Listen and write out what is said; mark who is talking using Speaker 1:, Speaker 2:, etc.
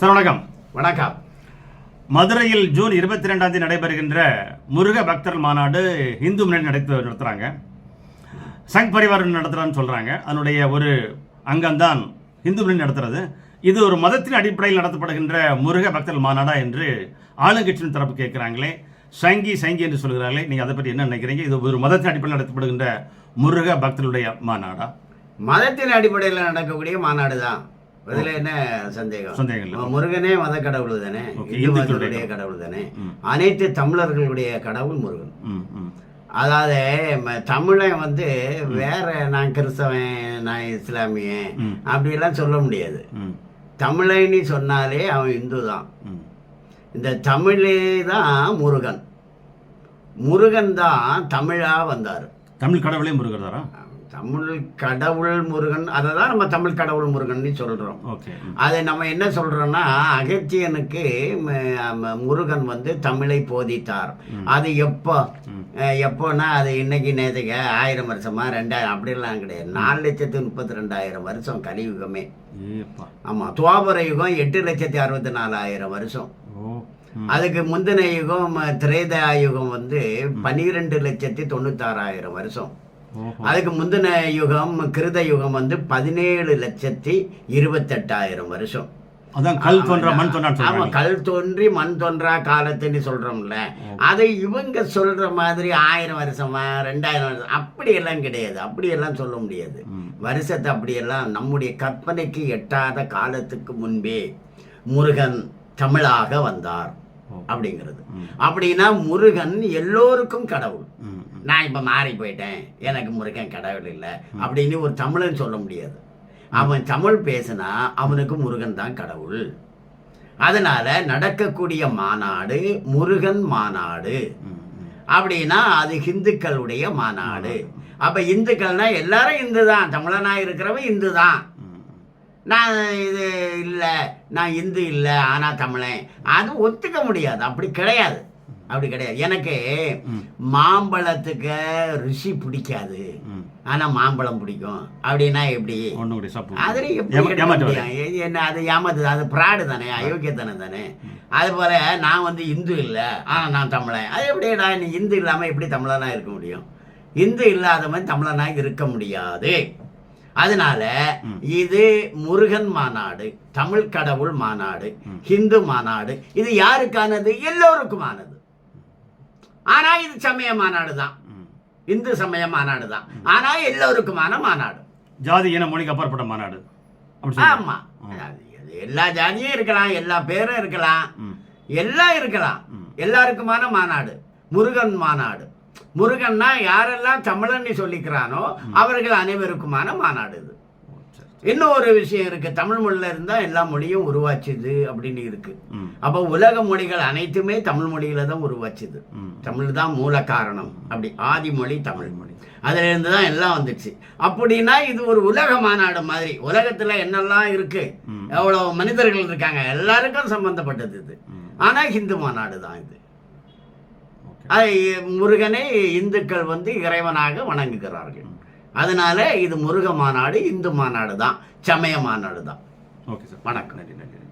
Speaker 1: Sir வணக்கம்.
Speaker 2: வணக்கம்.
Speaker 1: மதுரையில் ஜூன் இருபத்தி ரெண்டாம் தேதி நடைபெறுகின்ற முருக பக்தர் மாநாடு இந்து முன்னணி நடத்த நடத்துகிறாங்க சங் பரிவாரம் நடத்துகிறான்னு சொல்கிறாங்க அதனுடைய ஒரு அங்கம்தான் இந்து முன்னணி நடத்துறது. இது ஒரு மதத்தின் அடிப்படையில் நடத்தப்படுகின்ற முருக பக்தர் மாநாடா என்று ஆளுங்கட்சியின் தரப்பு கேட்குறாங்களே. சங்கி சங்கி என்று சொல்கிறார்களே. நீங்கள் அதை பற்றி என்ன நினைக்கிறீங்க? இது ஒரு மதத்தின் அடிப்படையில் நடத்தப்படுகின்ற முருக பக்தர்களுடைய மாநாடா?
Speaker 2: மதத்தின் அடிப்படையில் நடக்கக்கூடிய மாநாடு தான் இதுல என்ன சந்தேகம்?
Speaker 1: சந்தேகம் இல்லை.
Speaker 2: முருகனே மத கடவுள் தானே?
Speaker 1: இந்துக்களுடைய
Speaker 2: கடவுள் தானே. அனைத்து தமிழர்களுடைய கடவுள் முருகன். அதாவது தமிழன் வந்து வேற நான் கிறிஸ்தவன் நான் இஸ்லாமியன்
Speaker 1: ம்.
Speaker 2: அப்படியெல்லாம் சொல்ல முடியாது. தமிழன்னு சொன்னாலே அவன் இந்து தான். இந்த தமிழே தான் முருகன். முருகன் தான் தமிழா வந்தார்.
Speaker 1: தமிழ் கடவுளே முருகர்தாரா
Speaker 2: தமிழ் கடவுள் முருகன் அதை தான் நம்ம தமிழ் கடவுள் முருகன்னு சொல்கிறோம். அதை நம்ம என்ன சொல்கிறோன்னா அகத்தியனுக்கு முருகன் வந்து தமிழை போதித்தார். அது எப்போ? எப்போன்னா அது இன்னைக்கு நேற்றுக்கு ஆயிரம் வருஷமா ரெண்டாயிரம் அப்படிலாம் கிடையாது. நாலு லட்சத்து முப்பத்தி ரெண்டாயிரம் வருஷம் கலியுகமே. ஆமாம் துவாபர யுகம் எட்டு லட்சத்தி அறுபத்தி நாலாயிரம் வருஷம். அதுக்கு முந்தின யுகம் திரேதா யுகம் வந்து பன்னிரெண்டு லட்சத்தி தொண்ணூத்தாறாயிரம் வருஷம். அதுக்கு முந்தின யுகம் கிருத யுகம் வந்து பதினேழு லட்சத்தி இருபத்தெட்டாயிரம் வருஷம்.
Speaker 1: அதான் கல் தோன்ற மண் சொல்றாங்க.
Speaker 2: கல் தோன்றி மண் தோன்றா காலத்துன்னு சொல்றோம்ல. அதை இவங்க சொல்ற மாதிரி ஆயிரம் வருஷமா ரெண்டாயிரம் வருஷம் அப்படியெல்லாம் கிடையாது. அப்படியெல்லாம் சொல்ல முடியாது. வருஷத்தை அப்படியெல்லாம் நம்முடைய கற்பனைக்கு எட்டாத காலத்துக்கு முன்பே முருகன் தமிழாக வந்தார். அப்படிங்கிறது. அப்படின்னா முருகன் எல்லோருக்கும் கடவுள். நான் இப்போ மாறி போயிட்டேன். எனக்கு முருகன் கடவுள் இல்லை. அப்படின்னு ஒரு தமிழன் சொல்ல முடியாது. அவன் தமிழ் பேசினா அவனுக்கு முருகன் தான் கடவுள். அதனால நடக்கக்கூடிய மாநாடு முருகன் மாநாடு. அப்படின்னா அது ஹிந்துக்களுடைய மாநாடு. அப்ப இந்துக்கள்னா எல்லாரும் இந்து தான் தமிழனா இருக்கிறவன் இந்து தான் நான் இது இல்லை. நான் இந்து இல்லை. ஆனால் தமிழன். அது ஒத்துக்க முடியாது. அப்படி கிடையாது. அப்படி கிடையாது. எனக்கு. மாம்பழத்துக்கு ருசி பிடிக்காது.
Speaker 1: ம்.
Speaker 2: ஆனால் மாம்பழம் பிடிக்கும். அப்படின்னா எப்படி. அதில் என்ன அது ஏமாத்துது. அது பிராடு தானே அயோக்கியத்தனம் தானே. அது போல நான் வந்து இந்து இல்லை. ஆனால் நான் தமிழன். அது எப்படிடா நீ இந்து இல்லாமல் எப்படி தமிழனா இருக்க முடியும்? இந்து இல்லாதவன் தமிழனா இருக்க முடியாது. அதனால இது முருகன் மாநாடு தமிழ் கடவுள் மாநாடு ஹிந்து மாநாடு. இது யாருக்கானது? எல்லோருக்குமானது. ஆனா இது சமய மாநாடு தான். இந்து சமய மாநாடு தான் ஆனா எல்லோருக்குமான மாநாடு
Speaker 1: ஜாதி இன மொழிக்கு அப்பாற்பட்ட மாநாடு.
Speaker 2: ஆமா எல்லா ஜாதியும் இருக்கலாம் எல்லா பேரும் இருக்கலாம். எல்லாம் இருக்கலாம். எல்லாருக்குமான மாநாடு முருகன் மாநாடு முருகன்னா யாரெல்லாம் தமிழன்னு சொல்லிக்கிறானோ அவர்கள் அனைவருக்குமான மாநாடு இது. இன்னும் ஒரு விஷயம் இருக்கு. தமிழ் மொழியில இருந்தா எல்லா மொழியும் உருவாச்சுது அப்படின்னு இருக்கு. அப்போ உலக மொழிகள் அனைத்துமே தமிழ் மொழியில தான் உருவாச்சுது. தமிழ் தான் மூல காரணம். அப்படி ஆதி மொழி தமிழ்
Speaker 1: மொழி.
Speaker 2: அதுல இருந்து தான் எல்லாம் வந்துச்சு. அப்படின்னா இது ஒரு உலக மாநாடு மாதிரி. உலகத்துல என்னெல்லாம் இருக்கு. எவ்வளவு மனிதர்கள் இருக்காங்க? எல்லாருக்கும் சம்பந்தப்பட்டது இது. ஆனா ஹிந்து மாநாடு தான் இது. முருகனை இந்துக்கள் வந்து இறைவனாக வணங்குகிறார்கள். அதனால இது முருக மாநாடு இந்து மாநாடு தான் சமய மாநாடு தான்
Speaker 1: ஓகே சார்.
Speaker 2: வணக்கம்.
Speaker 1: நன்றி நன்றி.